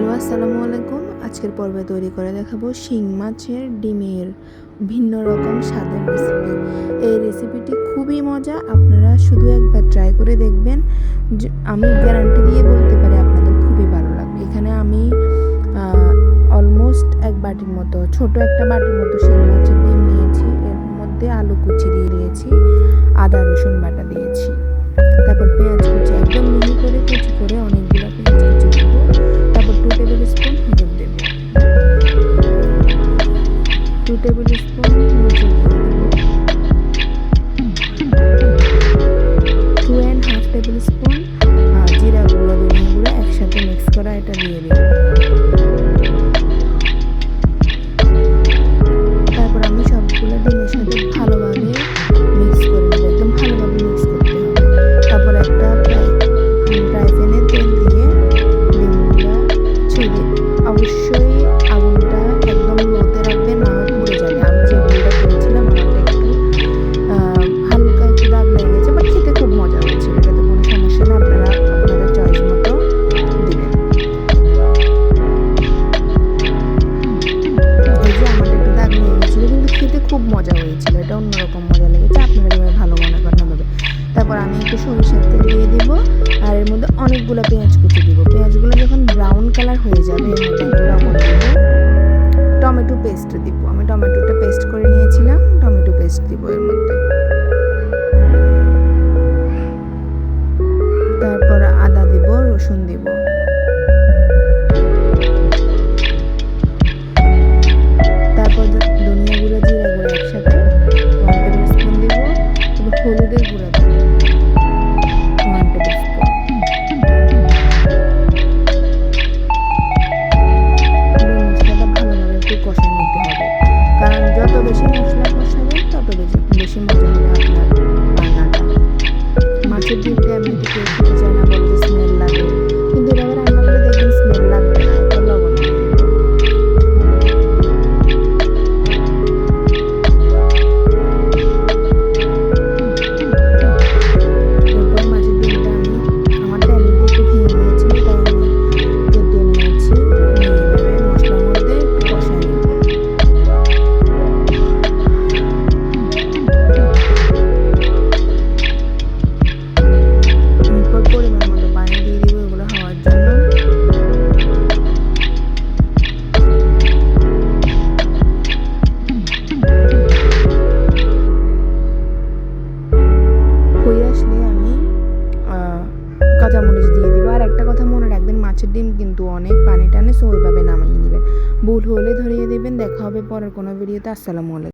Hello, আসসালামু আলাইকুম। আজকের পর্বে তৈরি করে দেখাবো শিং মাছের ডিমের ভিন্ন রকম স্বাদের রেসিপি এই রেসিপিটি খুবই মজা, আপনারা শুধু একবার ট্রাই করে দেখবেন। আমি গ্যারান্টি দিয়ে বলতে পারি আপনাদের খুবই ভালো লাগবে। এখানে আমি অলমোস্ট এক বাটির মতো, ছোট একটা বাটির মতো শিং মাছের ডিম নিয়েছি। এর মধ্যে আলু কুচি দিয়ে দিয়েছি, আদা রসুন বাটা দিয়েছি। তারপর পেঁয়াজ কুচি, একদম মিহি করে কুচি করে অনেকগুলো টেবিল স্পুন মরিচের গুঁড়ো two and half tablespoon জিরা গুঁড়ো, ধনিয়া গুঁড়ো একসাথে মিক্স করা, এটা দিয়ে দেবো হয়েছিল, এটা অন্যরকম মজা লেগেছে, আপনারা যেভাবে ভালো মনে করেন হবে তারপর আমি একটু সরিষার তেল দিয়ে দিব, আর এর মধ্যে অনেকগুলো পেঁয়াজ কুচি দিব। পেঁয়াজগুলো যখন ব্রাউন কালার হয়ে যাবে, এর মধ্যে লবণ টমেটো পেস্ট দিব। আমি টমেটোটা পেস্ট করে নিয়েছিলাম, টমেটো পেস্ট দিব এর মধ্যে। তারপর আদা দিব, রসুন দিব হবে আপনার রান্নাটা মাছের ডিমটা কাঁচামরিচ দিয়ে দিব। আর একটা কথা মনে রাখবেন, মাছের ডিম কিন্তু অনেক পানি টানে সো ওইভাবে নামিয়ে নেবেন। ভুল হলে ধরিয়ে দেবেন। দেখা হবে পরের কোনো ভিডিওতে। আসসালামু আলাইকুম।